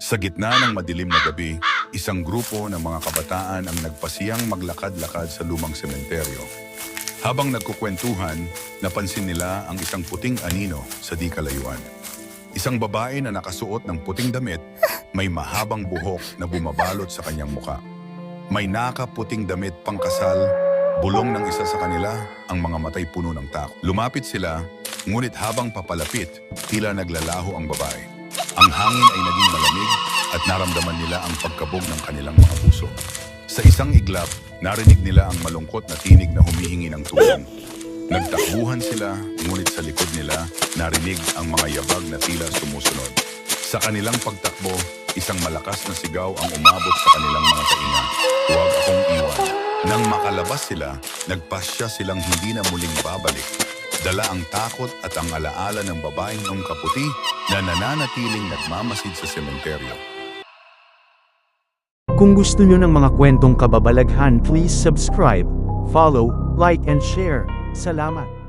Sa gitna ng madilim na gabi, isang grupo ng mga kabataan ang nagpasiyang maglakad-lakad sa lumang sementeryo. Habang nagkukwentuhan, napansin nila ang isang puting anino sa di kalayuan. Isang babae na nakasuot ng puting damit, may mahabang buhok na bumabalot sa kanyang muka. May nakaputing damit pangkasal, bulong ng isa sa kanila, ang mga matay puno ng tako. Lumapit sila, ngunit habang papalapit, tila naglalaho ang babae. Ang hangin ay naging malamig at naramdaman nila ang pagkabog ng kanilang mga puso. Sa isang iglap, narinig nila ang malungkot na tinig na humihingi ng tulong. Nagtakbuhan sila, ngunit sa likod nila, narinig ang mga yabag na tila sumusunod. Sa kanilang pagtakbo, isang malakas na sigaw ang umabot sa kanilang mga tainga. Huwag akong iwan. Nang makalabas sila, nagpasya silang hindi na muling babalik. Dala ang takot at ang alaala ng babaeng nung kaputi na nananatiling nagmamasid sa sementeryo. Kung gusto nyo ng mga kwentong kababalaghan please subscribe, follow, like and share. Salamat!